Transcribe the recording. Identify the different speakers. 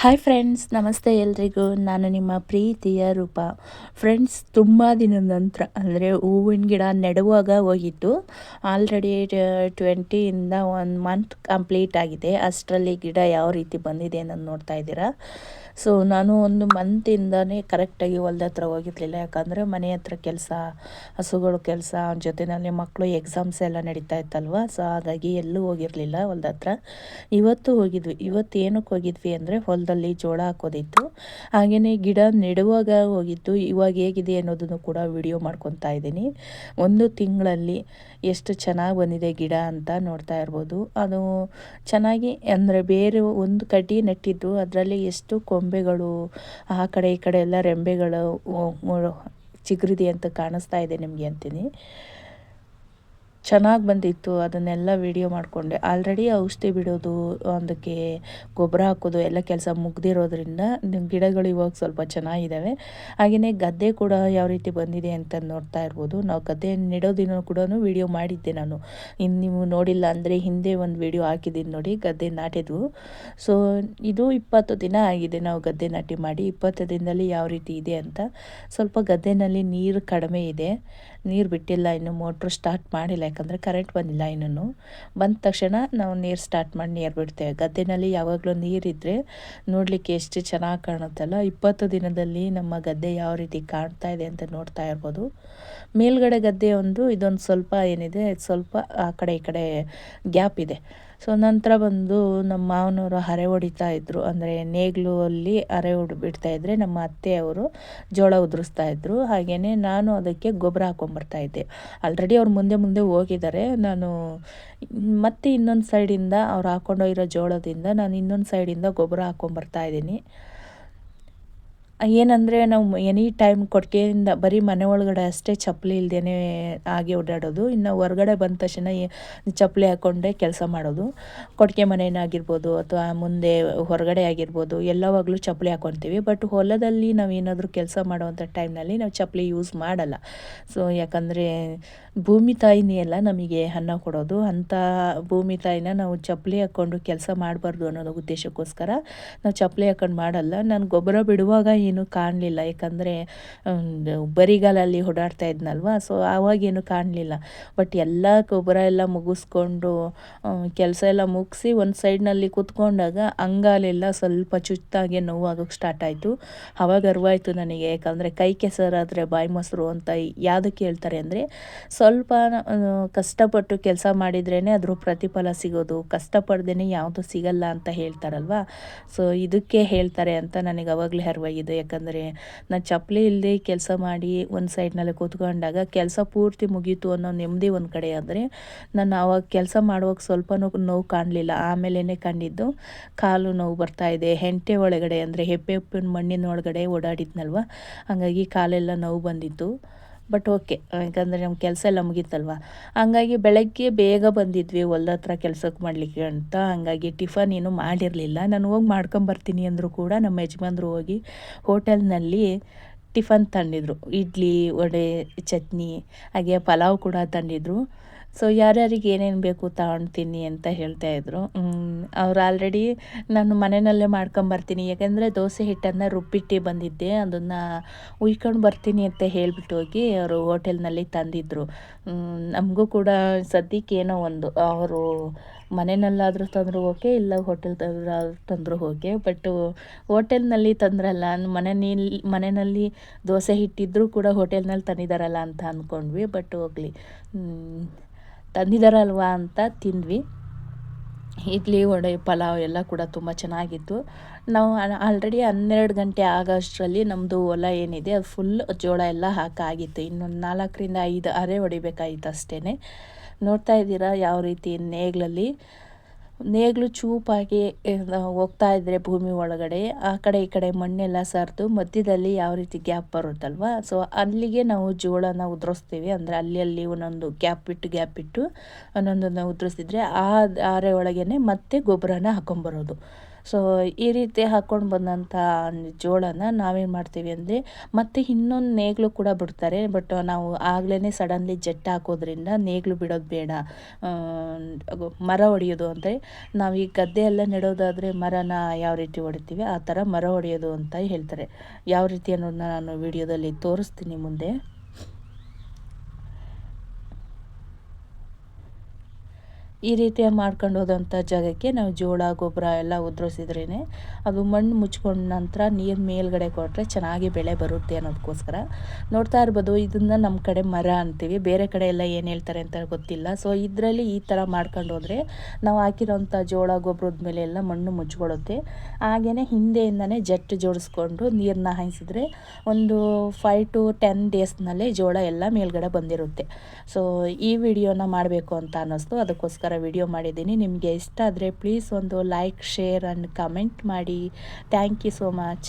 Speaker 1: Hi friends ನಮಸ್ತೆ ಎಲ್ರಿಗೂ. ನಾನು ನಿಮ್ಮ ಪ್ರೀತಿಯ ರೂಪ. ಫ್ರೆಂಡ್ಸ್ ತುಂಬ ದಿನದ ನಂತರ, ಅಂದರೆ ಹೂವಿನ ಗಿಡ ನೆಡುವಾಗ ಹೋಗಿದ್ದು. ಆಲ್ರೆಡಿ ಟ್ವೆಂಟಿಯಿಂದ ಒಂದು ಮಂತ್ ಕಂಪ್ಲೀಟ್ ಆಗಿದೆ. ಅಷ್ಟರಲ್ಲಿ ಗಿಡ ಯಾವ ರೀತಿ ಬಂದಿದೆ ಅನ್ನೋದು ನೋಡ್ತಾ ಇದ್ದೀರಾ? ಸೊ ನಾನು ಒಂದು ಮಂತಿಂದನೇ ಕರೆಕ್ಟಾಗಿ ಹೊಲ್ದ ಹತ್ರ ಹೋಗಿರಲಿಲ್ಲ. ಯಾಕಂದರೆ ಮನೆ ಹತ್ರ ಕೆಲಸ, ಹಸುಗಳು ಕೆಲಸ ಜೊತೆಯಲ್ಲಿ ಮಕ್ಕಳು ಎಕ್ಸಾಮ್ಸ್ ಎಲ್ಲ ನಡೀತಾ ಇತ್ತಲ್ವ? ಸೊ ಹಾಗಾಗಿ ಎಲ್ಲೂ ಹೋಗಿರಲಿಲ್ಲ ಹೊಲ್ದ ಹತ್ರ. ಇವತ್ತು ಹೋಗಿದ್ವಿ. ಇವತ್ತು ಏನಕ್ಕೆ ಹೋಗಿದ್ವಿ ಅಂದರೆ ಹೊಲದಲ್ಲಿ ಜೋಳ ಹಾಕೋದಿತ್ತು. ಹಾಗೆಯೇ ಗಿಡ ನೆಡುವಾಗ ಹೋಗಿತ್ತು. ಇವಾಗ ಹೇಗಿದೆ ಅನ್ನೋದನ್ನು ಕೂಡ ವಿಡಿಯೋ ಮಾಡ್ಕೊತಾ ಇದ್ದೀನಿ. ಒಂದು ತಿಂಗಳಲ್ಲಿ ಎಷ್ಟು ಚೆನ್ನಾಗಿ ಬಂದಿದೆ ಗಿಡ ಅಂತ ನೋಡ್ತಾ ಇರ್ಬೋದು. ಅದು ಚೆನ್ನಾಗಿ ಅಂದರೆ ಬೇರೆ ಒಂದು ಕಡ್ಡಿ ನೆಟ್ಟಿದ್ದು ಅದರಲ್ಲಿ ಎಷ್ಟು ಕೊಂಬೆಗಳು ಆ ಕಡೆ ಈ ಕಡೆ ಎಲ್ಲ ರೆಂಬೆಗಳು ಚಿಗುರಿದೆ ಅಂತ ಕಾಣಿಸ್ತಾ ಇದೆ ನಿಮಗೆ ಅಂತೀನಿ. ಚೆನ್ನಾಗಿ ಬಂದಿತ್ತು, ಅದನ್ನೆಲ್ಲ ವಿಡಿಯೋ ಮಾಡಿಕೊಂಡೆ. ಆಲ್ರೆಡಿ ಔಷಧಿ ಬಿಡೋದು ಅದಕ್ಕೆ ಗೊಬ್ಬರ ಹಾಕೋದು, ಎಲ್ಲ ಕೆಲಸ ಮುಗ್ದಿರೋದ್ರಿಂದ ಗಿಡಗಳು ಇವಾಗ ಸ್ವಲ್ಪ ಚೆನ್ನಾಗಿದ್ದಾವೆ ಹಾಗೆಯೇ ಗದ್ದೆ ಕೂಡ ಯಾವ ರೀತಿ ಬಂದಿದೆ ಅಂತ ನೋಡ್ತಾ ಇರ್ಬೋದು. ನಾವು ಗದ್ದೆ ನೆಡೋದಿನ ಕೂಡ ವಿಡಿಯೋ ಮಾಡಿದ್ದೆ ನಾನು. ಇನ್ನು ನೀವು ನೋಡಿಲ್ಲ ಅಂದರೆ ಹಿಂದೆ ಒಂದು ವಿಡಿಯೋ ಹಾಕಿದ್ದೀನಿ ನೋಡಿ, ಗದ್ದೆ ನಾಟಿದ್ವು. ಸೊ ಇದು ಇಪ್ಪತ್ತು ದಿನ ಆಗಿದೆ ನಾವು ಗದ್ದೆ ನಾಟಿ ಮಾಡಿ. ಇಪ್ಪತ್ತು ದಿನದಲ್ಲಿ ಯಾವ ರೀತಿ ಇದೆ ಅಂತ ಸ್ವಲ್ಪ ಗದ್ದೆನಲ್ಲಿ ನೀರು ಕಡಿಮೆ ಇದೆ. ನೀರು ಬಿಟ್ಟಿಲ್ಲ, ಇನ್ನು ಮೋಟ್ರ್ ಸ್ಟಾರ್ಟ್ ಮಾಡಿಲ್ಲ. ಯಾಕಂದರೆ ಕರೆಂಟ್ ಬಂದಿಲ್ಲ ಇನ್ನೂ ಬಂದ ತಕ್ಷಣ ನಾವು ನೀರು ಸ್ಟಾರ್ಟ್ ಮಾಡಿ ನೀರು ಬಿಡ್ತೇವೆ. ಗದ್ದೆನಲ್ಲಿ ಯಾವಾಗಲೂ ನೀರಿದ್ದರೆ ನೋಡಲಿಕ್ಕೆ ಎಷ್ಟು ಚೆನ್ನಾಗಿ ಕಾಣುತ್ತಲ್ಲ? ಇಪ್ಪತ್ತು ದಿನದಲ್ಲಿ ನಮ್ಮ ಗದ್ದೆ ಯಾವ ರೀತಿ ಕಾಣ್ತಾ ಇದೆ ಅಂತ ನೋಡ್ತಾ ಇರ್ಬೋದು. ಮೇಲ್ಗಡೆ ಗದ್ದೆ ಒಂದು, ಇದೊಂದು ಸ್ವಲ್ಪ ಏನಿದೆ, ಸ್ವಲ್ಪ ಆ ಕಡೆ ಈ ಕಡೆ ಗ್ಯಾಪ್ ಇದೆ. ಸೊ ನಂತರ ಬಂದು ನಮ್ಮ ಮಾವನವರು ಹರೆ ಹೊಡಿತಾ ಇದ್ದರು ಅಂದರೆ ನೇಗ್ಲು ಅಲ್ಲಿ ಹರೆ ಹೊಡ್ ಬಿಡ್ತಾ ಇದ್ದರೆ ನಮ್ಮ ಅತ್ತೆಯವರು ಜೋಳ ಉದುರಿಸ್ತಾ ಇದ್ದರು ಹಾಗೆಯೇ ನಾನು ಅದಕ್ಕೆ ಗೊಬ್ಬರ ಹಾಕೊಂಬರ್ತಾ ಇದ್ದೆ. ಆಲ್ರೆಡಿ ಅವ್ರು ಮುಂದೆ ಮುಂದೆ ಹೋಗಿದ್ದಾರೆ. ನಾನು ಮತ್ತೆ ಇನ್ನೊಂದು ಸೈಡಿಂದ ಅವ್ರು ಹಾಕೊಂಡೋಗಿರೋ ಜೋಳದಿಂದ ನಾನು ಇನ್ನೊಂದು ಸೈಡಿಂದ ಗೊಬ್ಬರ ಹಾಕೊಂಬರ್ತಾ ಇದ್ದೀನಿ. ಏನಂದರೆ ನಾವು ಎನಿ ಟೈಮ್ ಕೊಟ್ಟಿಗೆಯಿಂದ ಬರೀ ಮನೆ ಒಳಗಡೆ ಅಷ್ಟೇ ಚಪ್ಪಲಿ ಇಲ್ದೇ ಹಾಗೆ ಓಡಾಡೋದು. ಇನ್ನು ಹೊರಗಡೆ ಬಂದ ತಕ್ಷಣ ಚಪ್ಪಲಿ ಹಾಕ್ಕೊಂಡೇ ಕೆಲಸ ಮಾಡೋದು. ಕೊಟ್ಟಿಗೆ ಮನೆಯಾಗಿರ್ಬೋದು ಅಥವಾ ಮುಂದೆ ಹೊರಗಡೆ ಆಗಿರ್ಬೋದು ಎಲ್ಲವಾಗಲೂ ಚಪ್ಪಲಿ ಹಾಕ್ಕೊತೀವಿ ಬಟ್ ಹೊಲದಲ್ಲಿ ನಾವು ಏನಾದರೂ ಕೆಲಸ ಮಾಡುವಂಥ ಟೈಮ್ನಲ್ಲಿ ನಾವು ಚಪ್ಪಲಿ ಯೂಸ್ ಮಾಡಲ್ಲ. ಸೊ ಯಾಕಂದರೆ ಭೂಮಿ ತಾಯಿನೇ ಅಲ್ಲ ನಮಗೆ ಅನ್ನ ಕೊಡೋದು. ಅಂಥ ಭೂಮಿ ತಾಯಿನ ನಾವು ಚಪ್ಪಲಿ ಹಾಕ್ಕೊಂಡು ಕೆಲಸ ಮಾಡಬಾರ್ದು ಅನ್ನೋದು ಉದ್ದೇಶಕ್ಕೋಸ್ಕರ ನಾವು ಚಪ್ಪಲಿ ಹಾಕ್ಕೊಂಡು ಮಾಡಲ್ಲ. ನಾನು ಗೊಬ್ಬರ ಬಿಡುವಾಗ ಏನು ಕಾಣಲಿಲ್ಲ. ಯಾಕಂದರೆ ಬರಿಗಾಲಲ್ಲಿ ಓಡಾಡ್ತಾ ಇದ್ನಲ್ವ? ಸೊ ಆವಾಗೇನು ಕಾಣಲಿಲ್ಲ. ಬಟ್ ಎಲ್ಲ ಗೊಬ್ಬರ ಎಲ್ಲ ಮುಗಿಸ್ಕೊಂಡು ಕೆಲಸ ಎಲ್ಲ ಮುಗಿಸಿ ಒಂದು ಸೈಡ್ನಲ್ಲಿ ಕೂತ್ಕೊಂಡಾಗ ಅಂಗಾಲೆಲ್ಲ ಸ್ವಲ್ಪ ಚುಚ್ಚಾಗೆ ನೋವಾಗೋಕ್ಕೆ ಸ್ಟಾರ್ಟ್ ಆಯಿತು. ಅವಾಗ ಅರ್ವಾಯಿತು ನನಗೆ. ಯಾಕಂದರೆ, ಕೈ ಕೆಸರಾದರೆ ಬಾಯಿ ಮೊಸರು ಅಂತ ಯಾವುದಕ್ಕೆ ಹೇಳ್ತಾರೆ ಅಂದರೆ, ಸ್ವಲ್ಪ ಕಷ್ಟಪಟ್ಟು ಕೆಲಸ ಮಾಡಿದ್ರೇ ಅದ್ರ ಪ್ರತಿಫಲ ಸಿಗೋದು. ಕಷ್ಟಪಡ್ದೇ ಯಾವುದು ಸಿಗಲ್ಲ ಅಂತ ಹೇಳ್ತಾರಲ್ವ? ಸೊ ಇದಕ್ಕೆ ಹೇಳ್ತಾರೆ ಅಂತ ನನಗೆ ಅವಾಗಲೇ ಅರಿವಾಗಿದೆ. ಯಾಕಂದರೆ ನಾನು ಚಪ್ಪಲಿ ಇಲ್ಲದೆ ಕೆಲಸ ಮಾಡಿ ಒಂದು ಸೈಡ್ನಲ್ಲಿ ಕೂತ್ಕೊಂಡಾಗ ಕೆಲಸ ಪೂರ್ತಿ ಮುಗೀತು ಅನ್ನೋ ನೆಮ್ಮದಿ ಒಂದು ಕಡೆ ಆದರೆ ನಾನು ಆವಾಗ ಕೆಲಸ ಮಾಡುವಾಗ ಸ್ವಲ್ಪ ನೋವು ಕಾಣಲಿಲ್ಲ. ಆಮೇಲೆ ಕಂಡಿದ್ದು ಕಾಲು ನೋವು ಬರ್ತಾ ಇದೆ. ಹೆಂಟೆ ಒಳಗಡೆ ಅಂದರೆ ಹೆಪ್ಪೆ ಹೆಪ್ಪಿನ ಮಣ್ಣಿನ ಒಳಗಡೆ ಓಡಾಡಿದ್ನಲ್ವ? ಹಾಗಾಗಿ ಕಾಲೆಲ್ಲ ನೋವು ಬಂದಿತ್ತು. ಬಟ್ ಓಕೆ ಯಾಕಂದರೆ ನಮ್ಮ ಕೆಲಸ ಎಲ್ಲ ಮುಗೀತಲ್ವ? ಹಂಗಾಗಿ ಬೆಳಗ್ಗೆ ಬೇಗ ಬಂದಿದ್ವಿ, ಹೊಲ್ದ ಹತ್ರ ಕೆಲಸಕ್ಕೆ ಮಾಡಲಿಕ್ಕೆ ಅಂತ. ಹಂಗಾಗಿ ಟಿಫನ್ ಏನು ಮಾಡಿರಲಿಲ್ಲ. ನಾನು ಹೋಗಿ ಮಾಡ್ಕೊಂಬರ್ತೀನಿ ಅಂದರೂ ಕೂಡ ನಮ್ಮ ಯಜಮಾನ್ರು ಹೋಗಿ ಹೋಟೆಲ್ನಲ್ಲಿ ಟಿಫನ್ ತಂದಿದ್ರು. ಇಡ್ಲಿ, ವಡೆ, ಚಟ್ನಿ, ಹಾಗೆ ಪಲಾವ್ ಕೂಡ ತಂದಿದ್ರು. ಸೊ ಯಾರ್ಯಾರಿಗೆ ಏನೇನು ಬೇಕು ತಗೊಳ್ತೀನಿ ಅಂತ ಹೇಳ್ತಾ ಇದ್ರು. ಅವ್ರು ಆಲ್ರೆಡಿ ನಾನು ಮನೆಯಲ್ಲೇ ಮಾಡ್ಕೊಂಬರ್ತೀನಿ. ಯಾಕೆಂದರೆ ದೋಸೆ ಹಿಟ್ಟನ್ನು ರುಬ್ಬಿಟ್ಟು ಬಂದಿದ್ದೆ. ಅದನ್ನು ಉಯ್ಕೊಂಡು ಬರ್ತೀನಿ ಅಂತ ಹೇಳ್ಬಿಟ್ಟು ಹೋಗಿ ಅವರು ಹೋಟೆಲ್ನಲ್ಲಿ ತಂದಿದ್ದರು ನಮಗೂ ಕೂಡ ಸದ್ಯಕ್ಕೆ ಏನೋ ಒಂದು ಅವರು ಮನೆಯಲ್ಲಾದರೂ ತಂದರೂ ಓಕೆ, ಇಲ್ಲ ಹೋಟೆಲ್ ತಂದರೂ ಓಕೆ. ಬಟ್ ಹೋಟೆಲ್ನಲ್ಲಿ ತಂದ್ರಲ್ಲ, ಮನೆಯಲ್ಲಿ ಮನೆಯಲ್ಲಿ ದೋಸೆ ಹಿಟ್ಟಿದ್ರೂ ಕೂಡ ಹೋಟೆಲ್ನಲ್ಲಿ ತಂದಿದ್ದಾರಲ್ಲ ಅಂತ ಅಂದ್ಕೊಂಡ್ವಿ ಬಟ್ ಹೋಗಲಿ. ತಂದಿದ್ದಾರಲ್ವ ಅಂತ ತಿಂದ್ವಿ. ಇಡ್ಲಿ, ವಡೆ, ಪಲಾವ್ ಎಲ್ಲ ಕೂಡ ತುಂಬ ಚೆನ್ನಾಗಿತ್ತು. ನಾವು ಆಲ್ರೆಡಿ ಹನ್ನೆರಡು ಗಂಟೆ ಆಗೋಷ್ಟರಲ್ಲಿ ನಮ್ಮದು ಹೊಲ ಏನಿದೆ ಅದು ಫುಲ್ ಜೋಳ ಎಲ್ಲ ಹಾಕಾಗಿತ್ತು. ಇನ್ನೊಂದು ನಾಲ್ಕರಿಂದ ಐದು ಅರೆ ಹೊಡಿಬೇಕಾಗಿತ್ತು ಅಷ್ಟೇ ನೋಡ್ತಾ ಇದ್ದೀರಾ ಯಾವ ರೀತಿ ನೇಗ್ಲಲ್ಲಿ ನೇಗ್ಲು ಚೂಪಾಗಿ ಹೋಗ್ತಾ ಇದ್ದರೆ ಭೂಮಿ ಒಳಗಡೆ, ಆ ಕಡೆ ಈ ಕಡೆ ಮಣ್ಣೆಲ್ಲ ಸರಿದು ಮಧ್ಯದಲ್ಲಿ ಯಾವ ರೀತಿ ಗ್ಯಾಪ್ ಬರುತ್ತಲ್ವ? ಸೊ ಅಲ್ಲಿಗೆ ನಾವು ಜೋಳನ ಉದುರಿಸ್ತೀವಿ. ಅಂದರೆ ಅಲ್ಲಿ ಅಲ್ಲಿ ಒಂದೊಂದು ಗ್ಯಾಪ್ ಬಿಟ್ಟು ಗ್ಯಾಪ್ ಬಿಟ್ಟು ಒಂದೊಂದನ್ನು ಉದುರಿಸಿದ್ರೆ ಆ ಆರೆ ಒಳಗೇನೆ ಮತ್ತೆ ಗೊಬ್ಬರನ ಹಾಕೊಂಬರೋದು. ಸೊ, ಈ ರೀತಿ ಹಾಕ್ಕೊಂಡು ಬಂದಂಥ ಜೋಳನ ನಾವೇನು ಮಾಡ್ತೀವಿ ಅಂದರೆ, ಮತ್ತೆ ಇನ್ನೊಂದು ನೇಗ್ಲು ಕೂಡ ಬಿಡ್ತಾರೆ. ಬಟ್ ನಾವು ಆಗ್ಲೇ ಸಡನ್ಲಿ ಜಟ್ ಹಾಕೋದ್ರಿಂದ ನೇಗ್ಲು ಬಿಡೋದು ಬೇಡ. ಮರ ಹೊಡೆಯೋದು ಅಂದರೆ, ನಾವು ಈ ಗದ್ದೆ ಎಲ್ಲ ನೆಡೋದಾದರೆ ಮರನ ಯಾವ ರೀತಿ ಹೊಡಿತೀವಿ ಆ ಥರ ಮರ ಹೊಡೆಯೋದು ಅಂತ ಹೇಳ್ತಾರೆ. ಯಾವ ರೀತಿ ಅನ್ನೋದನ್ನ ನಾನು ವಿಡಿಯೋದಲ್ಲಿ ತೋರಿಸ್ತೀನಿ ಮುಂದೆ. ಈ ರೀತಿಯ ಮಾಡ್ಕೊಂಡು ಹೋದಂಥ ಜಾಗಕ್ಕೆ ನಾವು ಜೋಳ, ಗೊಬ್ಬರ ಎಲ್ಲ ಉದುರಿಸಿದ್ರೇ ಅದು ಮಣ್ಣು ಮುಚ್ಕೊಂಡ ನಂತರ ನೀರು ಮೇಲ್ಗಡೆ ಕೊಟ್ಟರೆ ಚೆನ್ನಾಗಿ ಬೆಳೆ ಬರುತ್ತೆ ಅನ್ನೋದಕ್ಕೋಸ್ಕರ. ನೋಡ್ತಾ ಇರ್ಬೋದು, ಇದನ್ನು ನಮ್ಮ ಕಡೆ ಮರ ಅಂತೀವಿ. ಬೇರೆ ಕಡೆ ಎಲ್ಲ ಏನು ಹೇಳ್ತಾರೆ ಅಂತ ಗೊತ್ತಿಲ್ಲ. ಸೊ ಇದರಲ್ಲಿ ಈ ಥರ ಮಾಡ್ಕೊಂಡು ಹೋದರೆ ನಾವು ಹಾಕಿರೋಂಥ ಜೋಳ, ಗೊಬ್ಬರದ ಮೇಲೆ ಎಲ್ಲ ಮಣ್ಣು ಮುಚ್ಕೊಳ್ಳುತ್ತೆ ಹಾಗೆಯೇ ಹಿಂದೆಯಿಂದನೇ ಜಟ್ಟು ಜೋಡಿಸ್ಕೊಂಡು ನೀರನ್ನ ಹಾಯಿಸಿದ್ರೆ ಒಂದು ಫೈವ್ ಟು ಟೆನ್ ಡೇಸ್ನಲ್ಲೇ ಜೋಳ ಎಲ್ಲ ಮೇಲ್ಗಡೆ ಬಂದಿರುತ್ತೆ. ಸೊ ಈ ವಿಡಿಯೋನ ಮಾಡಬೇಕು ಅಂತ ಅನ್ನಿಸ್ತು. ಅದಕ್ಕೋಸ್ಕರ ವಿಡಿಯೋ ಮಾಡಿದ್ದೀನಿ. ನಿಮಗೆ ಇಷ್ಟ ಆದರೆ ಪ್ಲೀಸ್ ಒಂದು ಲೈಕ್ ಶೇರ್ ಆ್ಯಂಡ್ ಕಮೆಂಟ್ ಮಾಡಿ. Thank you so much